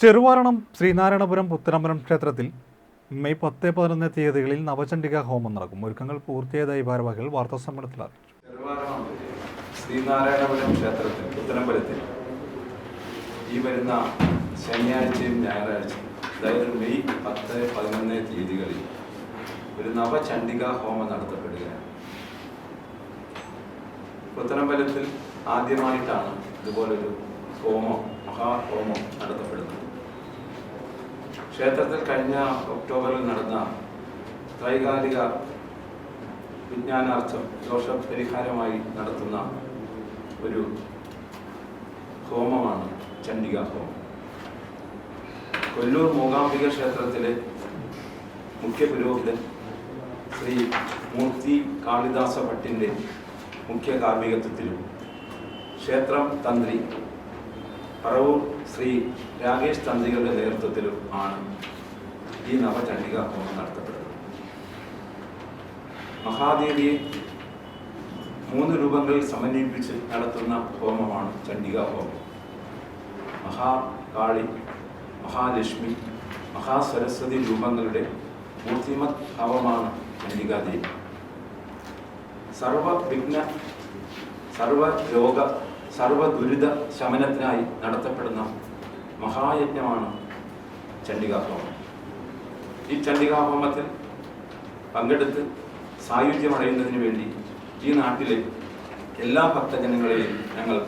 ചെറുവാരണം ശ്രീനാരായണപുരം പുത്തനമ്പലം ക്ഷേത്രത്തിൽ മെയ് പത്ത് പതിനൊന്ന് തീയതികളിൽ നവചണ്ഡിക ഹോമം നടക്കും. ഒരുക്കങ്ങൾ പൂർത്തിയായതായി ഭാരവാഹികൾ വാർത്താസമ്മേളനത്തിൽ അറിയിച്ചു. ചെറുവാരണം ശ്രീനാരായണപുരം ക്ഷേത്രത്തിൽ പുത്തനമ്പലത്തിൽ ഈ വരുന്ന ശനിയാഴ്ചയും ഞായറാഴ്ചയും അതായത് മെയ് പത്ത് പതിനൊന്ന് തീയതികളിൽ ഒരു നവചണ്ഡിക ഹോമം നടത്തപ്പെടുകയാണ്. പുത്തനമ്പലത്തിൽ ആദ്യമായിട്ടാണ് ഇതുപോലൊരു ഹോമം മഹാഹോമം നടത്തപ്പെടുന്നത്. ക്ഷേത്രത്തിൽ കഴിഞ്ഞ ഒക്ടോബറിൽ നടന്ന ത്രൈകാലിക വിജ്ഞാനാർത്ഥം ദോഷപരിഹാരമായി നടത്തുന്ന ഒരു ഹോമമാണ് ചണ്ഡിക ഹോമം. കൊല്ലൂർ മൂകാംബിക ക്ഷേത്രത്തിലെ മുഖ്യ പുരോഹിതൻ ശ്രീ മൂർത്തി കാളിദാസ ഭട്ടിന്റെ മുഖ്യ കാർമ്മികത്വത്തിലും ക്ഷേത്രം തന്ത്രി പറവൂർ ശ്രീ രാകേഷ് തന്ത്രികളുടെ നേതൃത്വത്തിലും ആണ് ഈ നവചണ്ഡിക ഹോമം നടത്തപ്പെടുന്നത്. മഹാദേവിയെ മൂന്ന് രൂപങ്ങളിൽ സമന്വയിപ്പിച്ച് നടത്തുന്ന ഹോമമാണ് ചണ്ഡിക ഹോമം. മഹാകാളി മഹാലക്ഷ്മി മഹാസരസ്വതി രൂപങ്ങളുടെ മൂർത്തിമത് ഭാവമാണ് ചണ്ഡികാദേവി സർവവിഘ്ന സർവ രോഗ സർവ ദുരിത ശമനത്തിനായി നടത്തപ്പെടുന്ന മഹായജ്ഞമാണ് ചണ്ഡികാഹോമം. ഈ ചണ്ഡികാഹോമത്തിൽ പങ്കെടുത്ത് സായുജ്യമടയുന്നതിന് വേണ്ടി ഈ നാട്ടിലെ എല്ലാ ഭക്തജനങ്ങളെയും ഞങ്ങൾ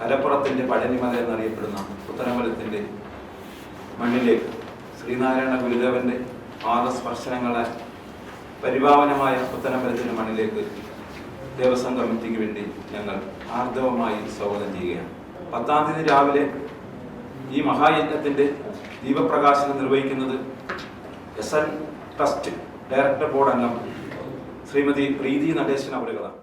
കലപ്പുറത്തിന്റെ പഴനിമല എന്നറിയപ്പെടുന്ന പുത്തനമലത്തിന്റെ മണ്ണിലേക്ക് ശ്രീനാരായണ ഗുരുദേവന്റെ പാദസ്പർശനങ്ങളെ പരിപാവനമായ പുത്തനമ്പലത്തിന്റെ മണ്ണിലേക്ക് ദേവസ്വം കമ്മിറ്റിക്ക് വേണ്ടി ഞങ്ങൾ ആർദവമായി സ്വാഗതം ചെയ്യുകയാണ്. പത്താം തീയതി രാവിലെ ഈ മഹായജ്ഞത്തിന്റെ ദീപപ്രകാശനം നിർവഹിക്കുന്നത് S N trust director board അംഗം ശ്രീമതി പ്രീതി നടേശൻ അവരുകളാണ്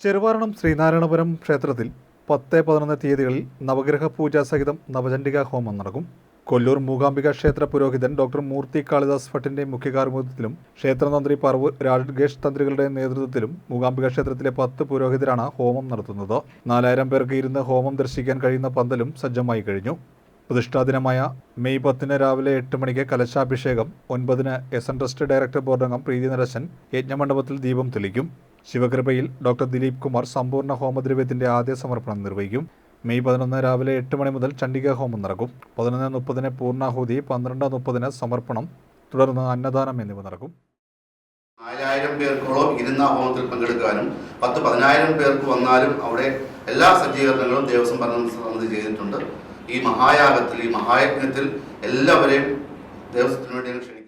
ചെറുവാരണം ശ്രീനാരായണപുരം ക്ഷേത്രത്തിൽ പത്ത് പതിനൊന്ന് തീയതികളിൽ നവഗ്രഹ പൂജ സഹിതം നവചണ്ഡിക ഹോമം നടക്കും. കൊല്ലൂർ മൂകാംബിക ക്ഷേത്ര പുരോഹിതൻ ഡോക്ടർ മൂർത്തി കാളിദാസ് ഭട്ടിന്റെ മുഖ്യ കാർമ്മികത്വത്തിലും ക്ഷേത്രതന്ത്രി പർവൂർ രാജേഷ് തന്ത്രികളുടെ നേതൃത്വത്തിലും മൂകാംബിക ക്ഷേത്രത്തിലെ പത്ത് പുരോഹിതരാണ് ഹോമം നടത്തുന്നത്. നാലായിരം പേർക്ക് ഇരുന്ന് ഹോമം ദർശിക്കാൻ കഴിയുന്ന പന്തലും സജ്ജമായി കഴിഞ്ഞു. പ്രതിഷ്ഠാദിനമായ മെയ് പത്തിന് രാവിലെ എട്ട് മണിക്ക് കലശാഭിഷേകം ഒൻപതിന് S N trust director board അംഗം പ്രീതി നരശൻ യജ്ഞമണ്ഡപത്തിൽ ദീപം തെളിക്കും. ശിവകൃപയിൽ ഡോക്ടർ ദിലീപ് കുമാർ സമ്പൂർണ ഹോമദ്രവ്യത്തിന്റെ ആദ്യ സമർപ്പണം നിർവഹിക്കും. മെയ് പതിനൊന്ന് രാവിലെ എട്ട് മണി മുതൽ ചണ്ഡിക ഹോമം നടക്കും. പതിനൊന്ന് മുപ്പതിന് പൂർണാഹുതി പന്ത്രണ്ട് മുപ്പതിന് സമർപ്പണം തുടർന്ന് അന്നദാനം എന്നിവ നടക്കും. നാലായിരം പേർക്കോളം ഇരുന്ന ഹോമത്തിൽ പങ്കെടുക്കാനും പത്ത് പതിനായിരം പേർക്ക് വന്നാലും അവിടെ എല്ലാ സജ്ജീകരണങ്ങളും ദേവസ്വം ഭരണം സമിതി ചെയ്തിട്ടുണ്ട്. ഈ മഹായാഗത്തിൽ ഈ മഹായജ്ഞത്തിൽ എല്ലാവരെയും ദേവസ്വത്തിന് വേണ്ടി ഞാൻ ക്ഷണിക്കുന്നു.